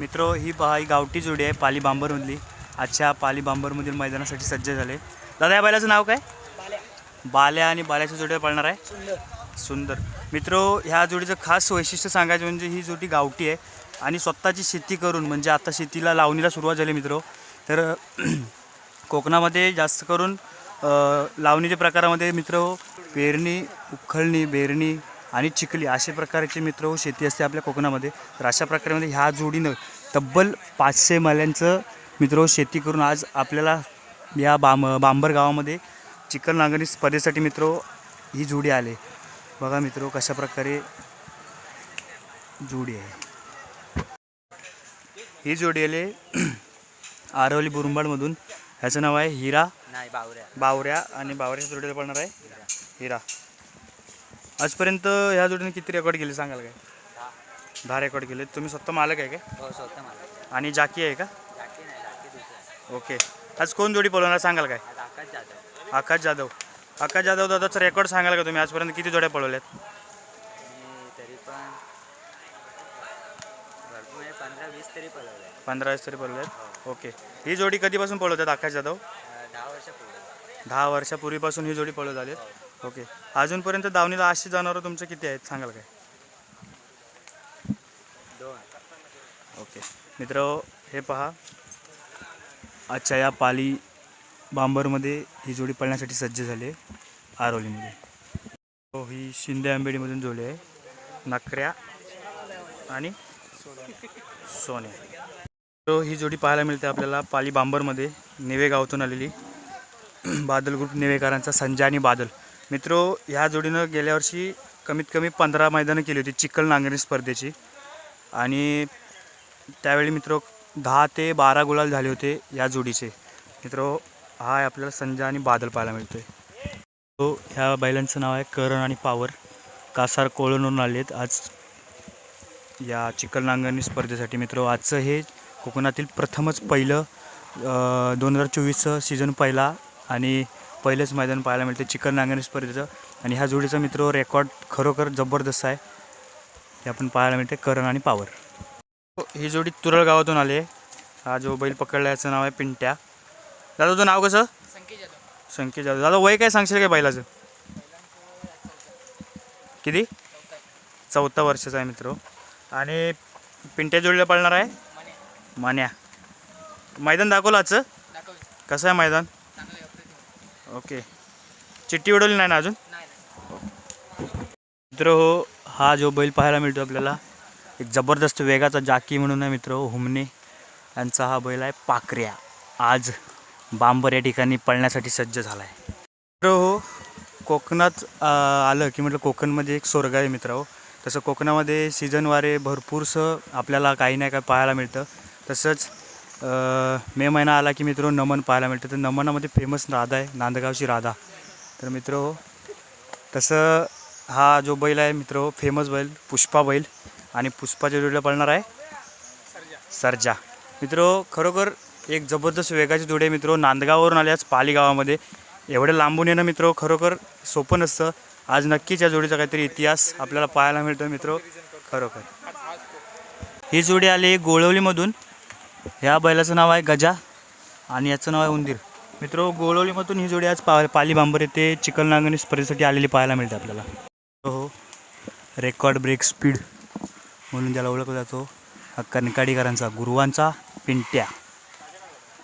मित्र ही पहा ही गावठी जोडी आहे पाली बांबरमधली. आजच्या पाली बांबरमधील मैदानासाठी सज्ज झाले. दादा या बैलाचं नाव काय? बाल्या. आणि बाल्याच्या जोडीवर पळणार आहे? सुंदर. मित्र ह्या जोडीचं खास वैशिष्ट्य सांगायचं म्हणजे ही जोडी गावठी आहे आणि स्वतःची शेती करून म्हणजे आता शेतीला लावणीला सुरुवात झाली मित्र. तर कोकणामध्ये जास्त करून लावणीच्या प्रकारामध्ये मित्र पेरणी उखळणी बेरणी आणि चिखली अशा प्रकारचे मित्र शेती असते आपल्या कोकणामध्ये. तर अशा प्रकारामध्ये ह्या जोडीनं तब्बल पाचशे माल्यांचं मित्र शेती करून आज आपल्याला या बांब बांबर गावामध्ये चिकन नांगरणी स्पर्धेसाठी मित्र ही जोडी आले. बघा मित्र कशा प्रकारे जोडी आहे. ही जोडी आले आरवली बुरुंबाडमधून. ह्याचं नाव आहे हिरा नाही बावऱ्या. बावऱ्या आणि बावऱ्याच्या जोडीला पडणार आहे हिरा. आजपर्यंत ह्या जोडीने किती रेकॉर्ड केले सांगाल काय? दहा रेकॉर्ड केले. तुम्ही स्वतः मालक आहे काय? हो स्वतः मला आणि जाकी आहे का? जाकी नाही जाकी दुसरं ओके. आज कोण जोडी पळवणार सांगाल काय? आज आकाश जाधव. आकाश जाधव. आकाश जाधव दादाचं रेकॉर्ड सांगाल का तुम्ही? आजपर्यंत किती जोड्या पळवल्यात? आणि तरी पण भरपूर म्हणजे पंधरा वीस तरी पळवलं पंधरा वेळेस तरी पळवल्यात? ओके. ही जोडी कधीपासून पळवतात आकाश जाधव? दहा वर्ष पुढे दहा वर्षापूर्वीपासून ही जोडी पळवत आलीत? ओके. अजूनपर्यंत दावणीला अशी जनावरं तुमचे किती आहेत? सांगाल काय? ओके. मित्र हे पहा. आजच्या या पाली बांबरमध्ये ही जोडी पळण्यासाठी सज्ज झाली आहे आरोलीमध्ये. हो ही शिंदे आंबेडीमधून जोडी आहे. नकऱ्या आणि सोने तो ही जोडी पाहायला मिळते आपल्याला पाली बांबरमध्ये. नेवे गावातून आलेली. बादल ग्रुप नेवेकरांचा संजय आणि बादल. मित्रो ह्या जोडीनं गेल्या वर्षी कमीत कमी पंधरा मैदानं केली होती चिखल नांगरणी स्पर्धेची. आणि त्यावेळी मित्र दहा ते बारा गुलाल झाले होते या जोडीचे. मित्रो हा आपल्याला संजय आणि बादल पाहायला मिळतोय. तो ह्या बैलांचं नाव आहे करण आणि पावर. कासार कोळणवरून आले आहेत आज या चिखल नांगरणी स्पर्धेसाठी मित्र आजचं हे कोकणातील प्रथमच पहिलं दोन हजार चोवीसचं सीझन पहिला आणि पहिलंच मैदान पाहायला मिळते. चिखल नांगरणी स्पर्धेचं. आणि ह्या जोडीचा मित्र रेकॉर्ड खरोखर जबरदस्त आहे. हे आपण पाहायला मिळते. करण आणि पावर ही जोडी तुरळ गावातून आली आहे. हा जो बैल पकडला याचं नाव आहे पिंट्या. दादा तुझं नाव कसं? संकेत जाधव. दादा वय काय सांगशील काय बैलाचं? किती? चौथा वर्षाचा आहे मित्र आणि पिंट्या जोडीला पळणार आहे? मान्या. मैदान दाखवलं आजचं? कसं आहे मैदान? ओके. चिठ्ठी उडवली नाही ना अजून? मित्र हो हा जो बैल पाहायला मिळतो आपल्याला एक जबरदस्त वेगाचा जाकी म्हणून आहे मित्र हो, हुमने. यांचा हा बैल आहे पाकऱ्या. आज बांबर या ठिकाणी पळण्यासाठी सज्ज झाला आहे मित्र हो कोकणात आलं की म्हटलं कोकणमध्ये एक स्वर्ग आहे मित्र हो. तसं कोकणामध्ये सीझनवारे भरपूरसं आपल्याला काही नाही काय पाहायला मिळतं. तसंच मे महिना आला की मित्र नमन पाहायला मिळतं. तर नमनामध्ये फेमस राधा आहे नांदगावची राधा. तर मित्र हो तसं हा जो बैल आहे मित्र फेमस बैल पुष्पा बैल आणि पुष्पाच्या जोडीला पळणार आहे सर्जा. मित्र खरोखर एक जबरदस्त वेगाची जोडी आहे मित्र. नांदगाववरून आले आज पाली गावामध्ये. एवढं लांबून येणं मित्र खरोखर सोपं नसतं. आज नक्कीच या जोडीचा काहीतरी इतिहास आपल्याला पाहायला मिळतो मित्र खरोखर. ही जोडी आली गोळवलीमधून. ह्या बैलाचं नाव आहे गजा आणि याचं नाव आहे उंदीर. मित्र गोळवलीमधून ही जोडी आज पा पाली बांबर येथे चिकन नांगणी स्पर्धेसाठी आलेली पाहायला मिळते आपल्याला. हो रेकॉर्ड ब्रेक स्पीड म्हणून ज्याला ओळखला जातो. हा कणकाडीकरांचा गुरुवांचा पिंट्या.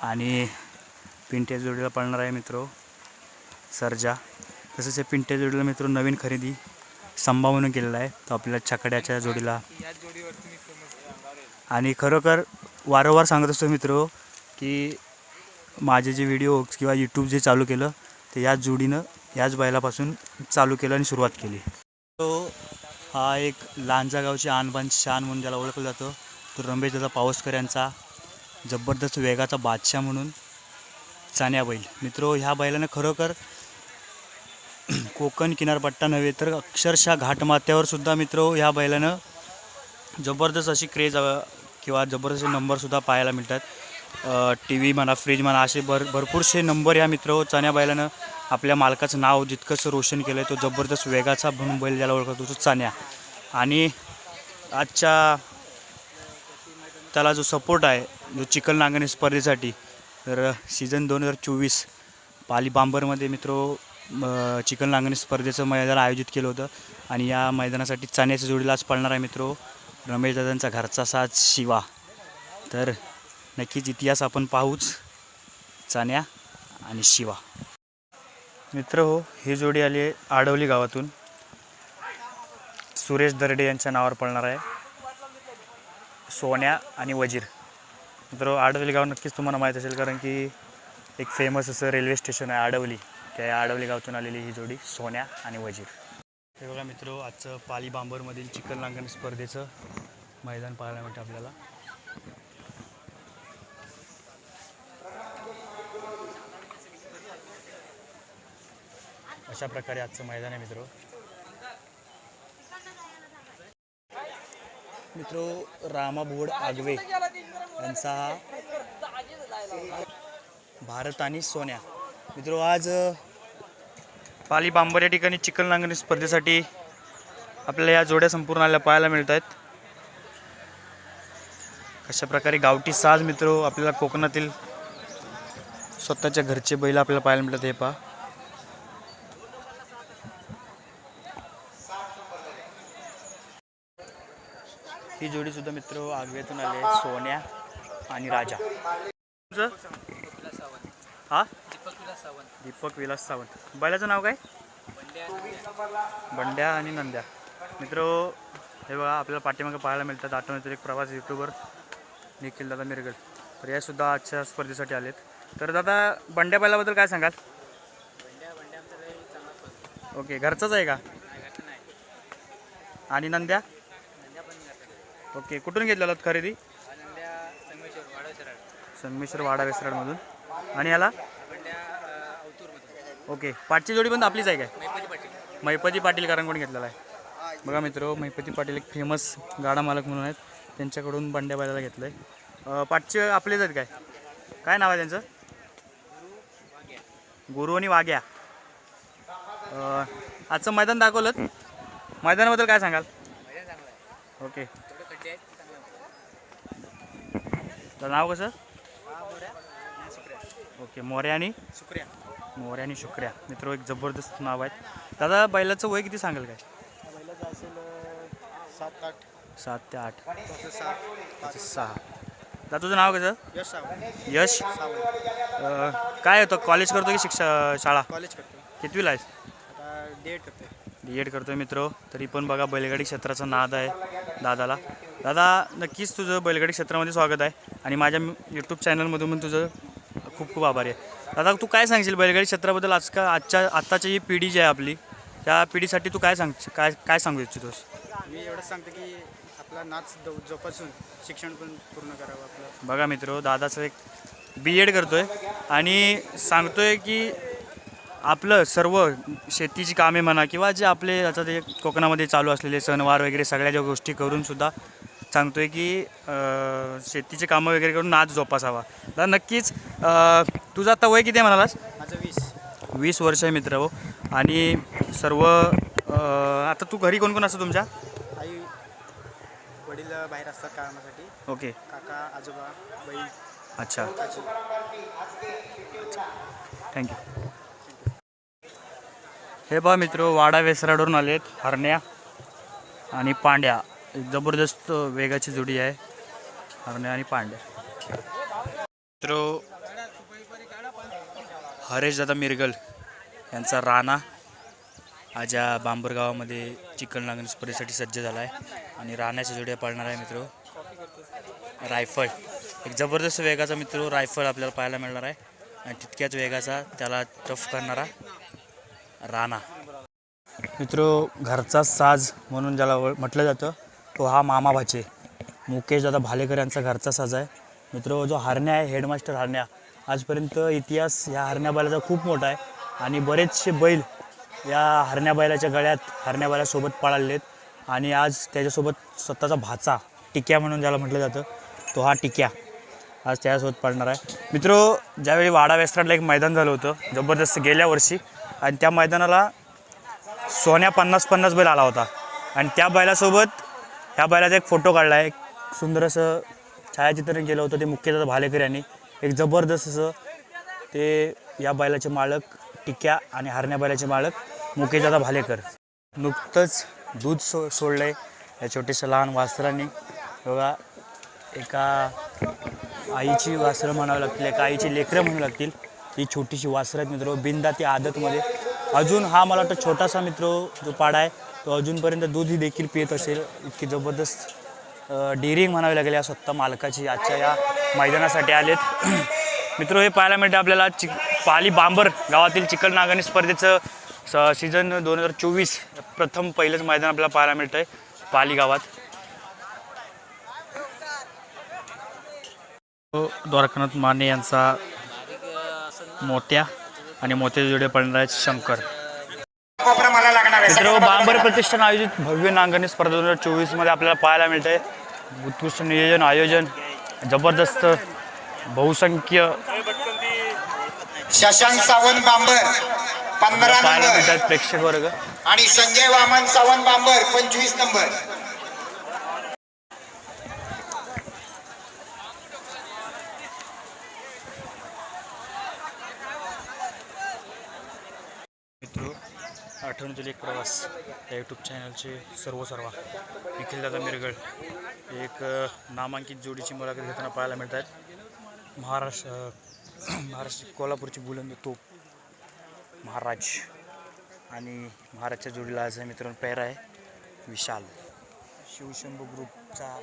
आणि पिंट्या जोडीला पळणार आहे मित्र सर्जा. तसंच या पिंट्या जोडीला मित्र नवीन खरेदी संभावनं केलेला आहे. तो आपल्याला छकड्याच्या जोडीला. आणि खरोखर वारंवार सांगत असतो मित्र की माझे जे व्हिडिओ किंवा यूट्यूब जे चालू केलं ते याच जोडीनं याच बैलापासून चालू केलं आणि सुरुवात केली. तो हा एक लांजा गावची आणबान शान म्हणून ज्याला ओळखलं जातं तो रमेश दादा पावसकर यांचा जबरदस्त वेगाचा बादशाह म्हणून चान्या बैल. मित्रो ह्या बैलानं खरोखर कोकण किनारपट्टा नव्हे तर अक्षरशः घाटमाथ्यावर सुद्धा मित्रो ह्या बैलानं जबरदस्त अशी क्रेज किंवा जबरदस्त नंबरसुद्धा पाहायला मिळतात. टी व्ही म्हणा फ्रीज म्हणा असे भर भरपूरसे नंबर या मित्र चाण्या बैलानं आपल्या मालकाचं नाव जितकंसं रोशन केलं आहे तो जबरदस्त वेगाचा म्हणून बैल ज्याला ओळखतो तो चाण्या. आणि आजच्या त्याला जो सपोर्ट आहे जो चिखल नांगणे स्पर्धेसाठी तर सीझन दोन हजार चोवीस पाली बांबरमध्ये मित्रो चिकन चिखल स्पर्धेचं मैदान आयोजित केलं होतं. आणि या मैदानासाठी चाण्याच्या जोडीला आज पळणार आहे मित्रो. रमेश दादांचा घरचा साज शिवा. तर नक्कीच इतिहास आपण पाहूच चाण्या आणि शिवा. मित्र हो ही जोडी आली आहे आडवली गावातून. सुरेश दर्डे यांच्या नावावर पळणार आहे. सोन्या आणि वजीर. मित्र हो, आडवली गाव नक्कीच तुम्हाला माहीत असेल कारण की एक फेमस असं रेल्वे स्टेशन आहे आडवली. त्या आडवली गावातून आलेली ही जोडी सोन्या आणि वजीर. हे बघा मित्र आजचं पाली बांबरमधील चिकन लांगण स्पर्धेचं मैदान पाहायला मिळतं आपल्याला. अशा प्रकारे आजचं मैदान आहे मित्र. मित्र रामा भोड आगवे यांचा हा भारत आणि सोन्या. मित्र आज पाली बांबर या ठिकाणी चिकन नांगणी स्पर्धेसाठी आपल्याला या जोड्या संपूर्ण आल्या पाहायला मिळत आहेत कशा प्रकारे गावठी साज मित्र हो, आपल्याला कोकणातील स्वतःच्या घरचे बैल आपल्याला पाहायला मिळतात हे पहा. ही जोडी सुद्धा मित्र हो, आगव्यातून आले सोन्या आणि राजा. हा? हा दीपक विलास सावंत. बैलाचं नाव काय? बंड्या आणि नंद्या. मित्र हे बघा आपल्याला पाठीमागे पाहायला मिळतात. आठवण्यातील एक प्रवास युट्यूबर निखिल दादा मिरगल. तर या सुद्धा आजच्या स्पर्धेसाठी आलेत. तर दादा बंड्या बैलाबद्दल काय सांगाल? ओके घरचाच आहे का? आणि नंद्या? ओके कुठून घेतलेला खरेदी? संगमेश्वर वाडा वेसराडमधून. आणि याला ओके. पाठची जोडी पण आपलीच आहे काय? मैपती पाटील. कारण घेतलेला आहे? बघा मित्र मैपती पाटील एक फेमस गाडा मालक म्हणून आहेत. त्यांच्याकडून बंड्या बायला घेतलं आहे पाठचे आपलेच आहेत काय? काय नाव आहे त्यांचं? गुरु आणि वाघ्या. आजचं मैदान दाखवलं मैदानाबद्दल काय सांगाल? ओके. तर नाव कसं? ओके मोर्या आणि? सुप्रिया. मोर्या आणि शुक्र्या. मित्र एक जबरदस्त नाव आहेत. दादा बैलाचं वय किती सांगाल काय? बैलाचं असेल सात आठ. सात ते आठ. सहा. दादा तुझं नाव कसं? यश यश? काय होतं? कॉलेज करतो की शिक्षा शाळा? कॉलेज करतो. कितवीला आहेस? डी एड करतोय. मित्र. तरी पण बघा बैलगाडी क्षेत्राचा नाद आहे दादाला. दादा नक्कीच तुझं बैलगाडी क्षेत्रामध्ये स्वागत आहे. आणि माझ्या यूट्यूब चॅनलमधून पण तुझं खूप खूप आभारी आहे. दादा तू काय सांगशील? बैलगाडी क्षेत्राबद्दल आज का आजच्या आत्ताची जी पिढी जी आहे आपली त्या पिढीसाठी तू काय सांग काय काय सांगू इच्छितोस? मी एवढंच सांगतो की आपला नाच दो- जोपासून शिक्षण पण पूर्ण करावं आपलं. बघा मित्र दादाचं एक बी एड करतोय आणि सांगतोय की आपलं सर्व शेतीची कामे म्हणा किंवा जे आपले आता ते कोकणामध्ये चालू असलेले सणवार वगैरे सगळ्या ज्या गोष्टी करून सुद्धा सांगतोय की अं, शेतीचे कामं वगैरे करून नाच जोपासावा. तर नक्कीच तुझं आता वय किती आहे म्हणालास? माझं वीस. वीस वर्ष आहे मित्र हो. आणि सर्व आता तू घरी कोण कोण असतं तुमच्या? आई वडील बाहेर असतात कामासाठी. ओके. काका आजोबा बहीण. अच्छा. आजी थँक्यू हे पहा मित्र वाडा वेसराडवरून आलेत हरण्या आणि पांड्या. एक जबरदस्त वेगाची जोडी आहे. हरण्या आणि पांड्या. मित्र हरेश दादा मिरगल यांचा राणा आज या बांबर गावामध्ये चिकन लागण स्पर्धेसाठी सज्ज झाला आहे आणि राण्याच्या जोड्या पाळणार आहे मित्र. रायफल. एक जबरदस्त वेगाचा मित्र रायफल आपल्याला पाहायला मिळणार आहे. आणि तितक्याच वेगाचा त्याला टफ करणारा राणा. मित्र घरचा साज म्हणून ज्याला म्हटलं जातं तो हा मामा भाचे. मुकेश दादा भालेकर यांचा घरचा साजा आहे. मित्र जो हरण्या आहे हेडमास्टर हरण्या. आजपर्यंत इतिहास ह्या हरण्या बैलाचा खूप मोठा आहे. आणि बरेचसे बैल या हरण्या बैलाच्या गळ्यात हरण्या बैलासोबत पळालेले आहेत आणि आज त्याच्यासोबत स्वतःचा भाचा टिक्या म्हणून ज्याला म्हटलं जातं तो हा टिक्या आज त्यासोबत पडणार आहे. मित्र ज्यावेळी वाडा वेस्टर्नला एक मैदान झालं होतं जबरदस्त गेल्या वर्षी आणि त्या मैदानाला सोन्या पन्नास पन्नास बैल आला होता. आणि त्या बैलासोबत ह्या बैलाचा एक फोटो काढला आहे. एक सुंदर असं छायाचित्रण केलं होतं ते मुख्यतः भालेकर यांनी एक जबरदस्त असं ते या बैलाचे मालक टिक्या आणि हरण्या बैलाचे मालक मुकेशदादा भालेकर. नुकतंच दूध सो सोडलं आहे या छोट्याशा लहान वासरांनी. बघा एका आईची वासरं म्हणावं लागतील एका आईची लेकरं म्हणू लागतील. ही छोटीशी वासरं आहेत मित्र बिंदा ती आदतमध्ये अजून हा मला वाटतं छोटासा मित्र जो पाडा आहे तो अजूनपर्यंत दूधही देखील पित असेल. इतकी जबरदस्त डेअरिंग म्हणावी लागेल या स्वतः मालकाची. आजच्या या मैदानासाठी आलेत. मित्र हे पाहायला मिळते आपल्याला चिक पाली बांबर गावातील चिकल नागणी स्पर्धेचं स सीझन दोन हजार चोवीस प्रथम पहिलंच मैदान आपल्याला पाहायला मिळतं आहे पाली गावात. द्वारकानाथ माने यांचा मोठ्या आणि मोत्याचे जोडे पडणार आहेत शंकर. मित्र बांबर प्रतिष्ठान आयोजित भव्य नांगणी स्पर्धा दोन हजार चोवीसमध्ये आपल्याला पाहायला मिळत आहे उत्कृष्ट नियोजन आयोजन जबरदस्त बहुसंख्य. शशांक सावंत बांबर पंधरा पाहायला मिळतात प्रेक्षक वर्ग आणि संजय वामन सावंत बांबर पंचवीस नंबर मित्र आठवणीतील एक प्रवास या यूट्यूब चॅनलचे सर्व सर्व निखिलदादा मिरगळ. एक नामांकित जोडीची मुलाखत घेताना पाहायला मिळत आहेत महाराष्ट्र महाराष्ट्र कोल्हापूरची बुलंद तोप महाराज. आणि महाराजच्या जोडीला आज मित्रांनो पेरा आहे. विशाल. शिवशंभू ग्रुपचा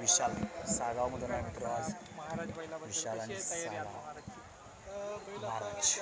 विशाल. सागावमधून आहे मित्र आज. विशाल आणि सागाव महाराज.